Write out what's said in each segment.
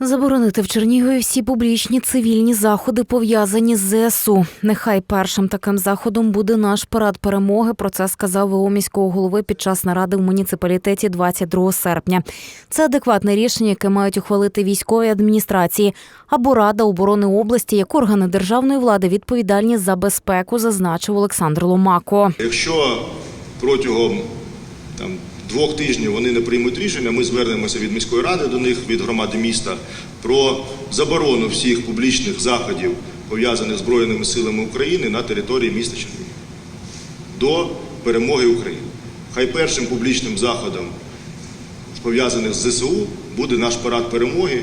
Заборонити в Чернігові всі публічні цивільні заходи пов'язані з ЗСУ. Нехай першим таким заходом буде наш парад перемоги. Про це сказав ВО міського голови під час наради в муніципалітеті 22 серпня. Це адекватне рішення, яке мають ухвалити військові адміністрації або Рада оборони області, як органи державної влади відповідальні за безпеку, зазначив Олександр Ломако. Якщо протягом там, двох тижнів вони не приймуть рішення, ми звернемося від міської ради до них, від громади міста про заборону всіх публічних заходів, пов'язаних з Збройними силами України на території міста Чернігів до перемоги України. Хай першим публічним заходом, пов'язаних з ЗСУ, буде наш парад перемоги.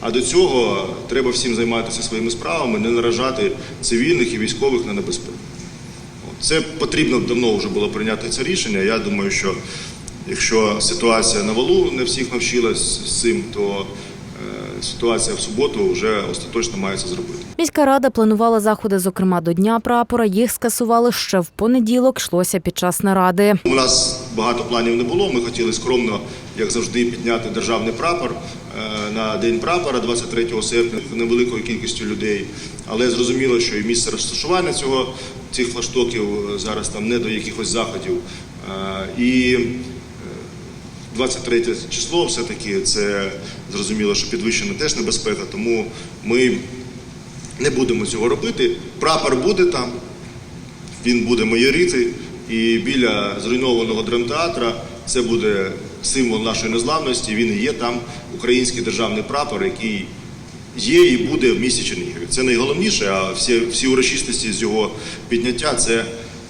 А до цього треба всім займатися своїми справами, не наражати цивільних і військових на небезпеку. Це потрібно давно вже було прийняти це рішення. Я думаю, що якщо ситуація на валу не всіх навчилась з цим, то е, ситуація в суботу вже остаточно має це зробити. Міська рада планувала заходи, зокрема до Дня прапора. Їх скасували ще в понеділок. Йшлося під час наради. У нас багато планів не було. Ми хотіли скромно, як завжди, підняти державний прапор е, на день прапора 23 серпня невеликою кількістю людей. Але зрозуміло, що і місце розташування цього цих флаштоків е, зараз там не до якихось заходів. І 23 число все-таки це зрозуміло, що підвищена теж небезпека, тому ми не будемо цього робити. Прапор буде там, він буде майорити, і біля зруйнованого драмтеатра це буде символ нашої незламності. Він і є там український державний прапор, який є і буде в місті Чернігові. Це найголовніше, а всі, всі урочистості з його підняття це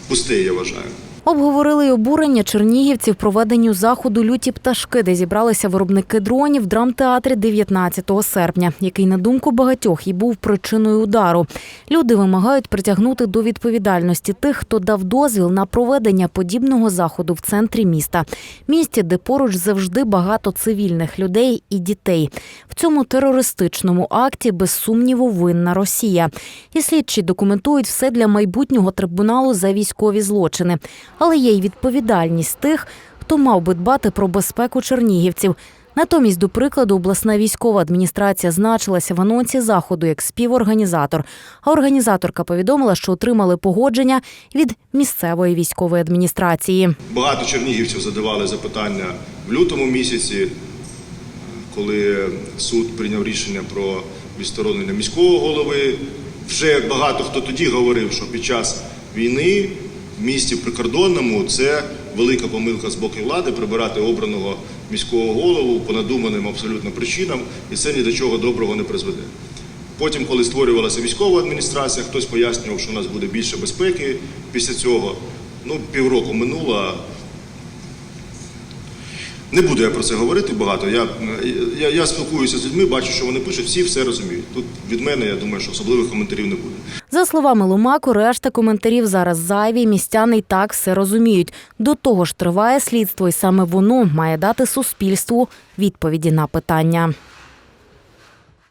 пусте, я вважаю. Обговорили й обурення чернігівців проведенню заходу люті пташки, де зібралися виробники дронів в драмтеатрі 19 серпня, який, на думку багатьох, і був причиною удару. Люди вимагають притягнути до відповідальності тих, хто дав дозвіл на проведення подібного заходу в центрі міста, місті, де поруч завжди багато цивільних людей і дітей. В цьому терористичному акті без сумніву винна Росія. І слідчі документують все для майбутнього трибуналу за військові злочини. Але є й відповідальність тих, хто мав би дбати про безпеку чернігівців. Натомість, до прикладу, обласна військова адміністрація значилася в анонсі заходу як співорганізатор. А організаторка повідомила, що отримали погодження від місцевої військової адміністрації. Багато чернігівців задавали запитання в лютому місяці, коли суд прийняв рішення про відсторонення міського голови. Вже багато хто тоді говорив, що під час війни місті прикордонному це велика помилка з боку влади прибирати обраного міського голову по надуманим абсолютно причинам, і це ні до чого доброго не призведе. Потім, коли створювалася військова адміністрація, хтось пояснював, що у нас буде більше безпеки після цього. Ну, півроку минуло. Не буду я про це говорити багато. Я, я, я спілкуюся з людьми, бачу, що вони пишуть, всі все розуміють. Тут від мене, я думаю, що особливих коментарів не буде. За словами Ломаку, решта коментарів зараз зайві. Містяни й так все розуміють. До того ж, триває слідство, і саме воно має дати суспільству відповіді на питання.